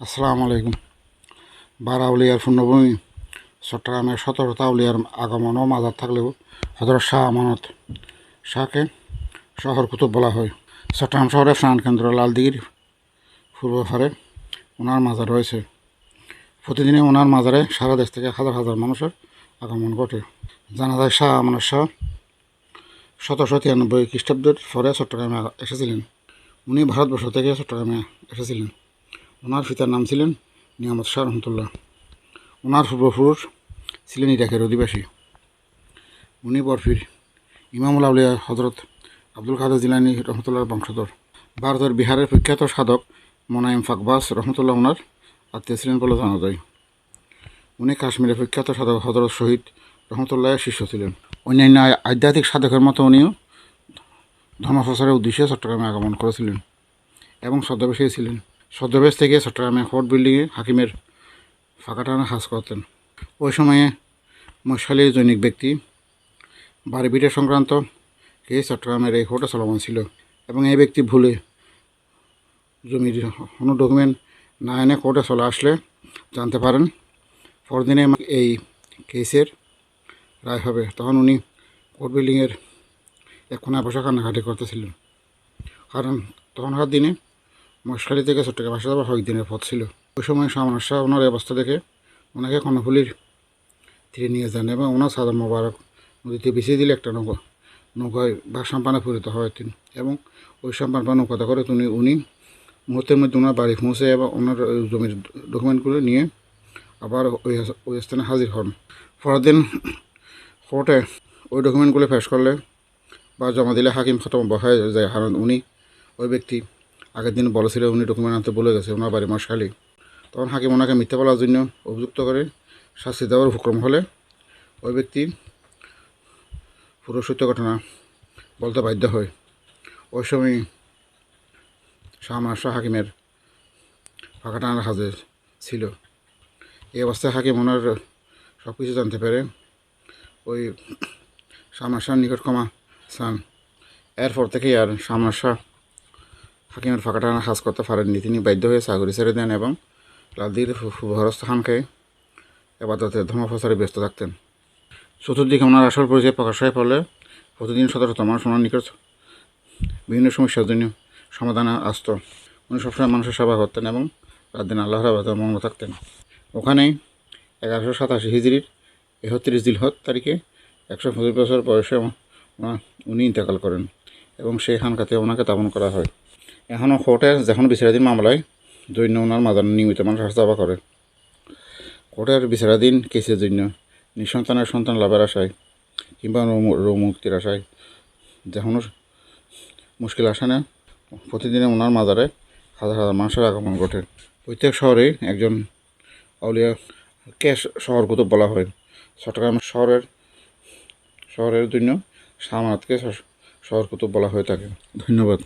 আসসালামু আলাইকুম। বারাউলিয়ার পূর্ণভূমি, চট্টগ্রামের আউলিয়ার আগমন ও মাজার থাকলেও হজরত শাহ আমানত শাহকে শহর কুতুব বলা হয়। চট্টগ্রাম শহরের প্রাণকেন্দ্র লালদিঘির পূর্ব পারে ওনার মাজার রয়েছে। প্রতিদিনই ওনার মাজারে সারা দেশ থেকে হাজার হাজার মানুষের আগমন ঘটে। জানা যায় শাহ আমানত শাহ সতেরোশো তিরানব্বই খ্রিস্টাব্দের পরে চট্টগ্রামে এসেছিলেন। উনি ভারতবর্ষ থেকে চট্টগ্রামে এসেছিলেন। ওনার পিতার নাম ছিলেন নিয়ামত শাহ রহমতুল্লাহ। ওনার পূর্বপুরুষ ছিলেন ইরাকের অধিবাসী। উনি বরফির ইমামুল আউলিয়া হজরত আব্দুল কাদের জিলানি রহমতুল্লাহর বংশধর। ভারতের বিহারের প্রখ্যাত সাধক মোনায়েম ফাকবাস রহমতুল্লাহ ওনার আত্মীয় ছিলেন বলে জানা যায়। উনি কাশ্মীরের প্রখ্যাত সাধক হজরত শহীদ রহমতুল্লাহের শিষ্য ছিলেন। অন্যান্য আধ্যাত্মিক সাধকের মতো উনিও ধর্মপ্রচারের উদ্দেশ্যে চট্টগ্রামে আগমন করেছিলেন এবং ছদ্মবেশী ছিলেন। ছদ্মবেশ থেকে চট্টগ্রামে ফোর্ট বিল্ডিংয়ে হাকিমের ফাঁকা টানা হাজ করতেন। ওই সময়ে মশালির জৈনিক ব্যক্তি বাড়ি সংক্রান্ত কে চট্টগ্রামের এই হোটেল চলমান ছিল এবং এই ব্যক্তি ভুলে জমির কোনো ডকুমেন্ট না এনে কোর্টে চলে আসলে জানতে পারেন। পরদিনে এই কেসের রায় হবে, তখন উনি কোর্ট বিল্ডিংয়ের এক কোনায় বসে কান্নাকাটি করতেছিলেন। কারণ তখনকার দিনে মশখালি থেকে চট্টগ্রাম আসা যাওয়ার কয়েক দিনের পথ ছিল। ওই সময় শাহ ওনার অবস্থা দেখে ওনাকে কর্ণফুলির তীরে নিয়ে যান এবং ওনার সাদা মোবারক নদীতে বিছিয়ে দিলে একটা নৌকা, নৌকায় বা সাম্পানে পরিণত হয় তিনি এবং ওই সম্পান বা নৌকাতে করে তিনি, উনি মুহূর্তের মধ্যে ওনার বাড়ি পৌঁছে এবং ওনার জমির ডকুমেন্টগুলো নিয়ে আবার ওই ওই স্থানে হাজির হন। পরের দিন কোর্টে ওই ডকুমেন্টগুলো পেশ করলে বা জমা দিলে হাকিম খতম বহায় যায় কারণ উনি ওই ব্যক্তি আগের দিন বলেছিল উনি ডকুমেন্ট আনতে বলে গেছে, ওনার বাড়ি মশালি তখন হাকিম ওনাকে মিথ্যা বলার জন্য অভিযুক্ত করে শাস্তি দেওয়ার হুকুম হলে ওই ব্যক্তি পুরো সত্য ঘটনা বলতে বাধ্য হয়। ওই সময় শাহমান শাহ হাকিমের ফাঁকা টানার হাজে ছিল। এই অবস্থায় হাকিম ওনার সব কিছু জানতে পেরে ওই শাহমান শাহর নিকট ক্ষমা চান এরপর থেকেই আর শাহমান শাহ হাকিমের ফাঁকা টানা কাজ করতে পারেননি। তিনি বাধ্য হয়ে চাকরি ছেড়ে দেন এবং লালদির ভরস্ত খানকে এবাদতে ধর্মপ্রচারে ব্যস্ত থাকতেন। চতুর্দিকে ওনার আসল পরিচয় প্রকাশ হয়ে পড়লে প্রতিদিন শত শত মানুষ ওনার নিকট বিভিন্ন সমস্যার জন্য সমাধানে আসত। উনি সবসময় মানুষের সেবা করতেন এবং রাত দিন আল্লাহর আবাদে মগ্ন থাকতেন। ওখানেই এগারোশো সাতাশি হিজড়ির একত্রিশ দিলহত তারিখে একশো পঁচিশ বছর বয়সে উনি ইন্তেকাল করেন এবং সেই খানকাতে ওনাকে দাপন করা হয়। এখনও কোর্টের যখন বিচারাধীন মামলায় জৈন্য ওনার মাদার নিয়মিত মানুষ হাস্তাবা করে। কোর্টের বিচারাধীন কেসের জন্য নিঃসন্তানের সন্তান লাভের আশায় কিংবা রোম- রোগ মুক্তির আশায় যখনও মুশকিল আসে না, প্রতিদিনে ওনার মাজারে হাজার হাজার মানুষের আগমন ঘটে। প্রত্যেক শহরে একজন আউলিয়াকে শহর কুতুব বলা হয়। চট্টগ্রাম শহরের শহরের জন্য সামানাতকে শহর কুতুব বলা হয়ে থাকে। ধন্যবাদ।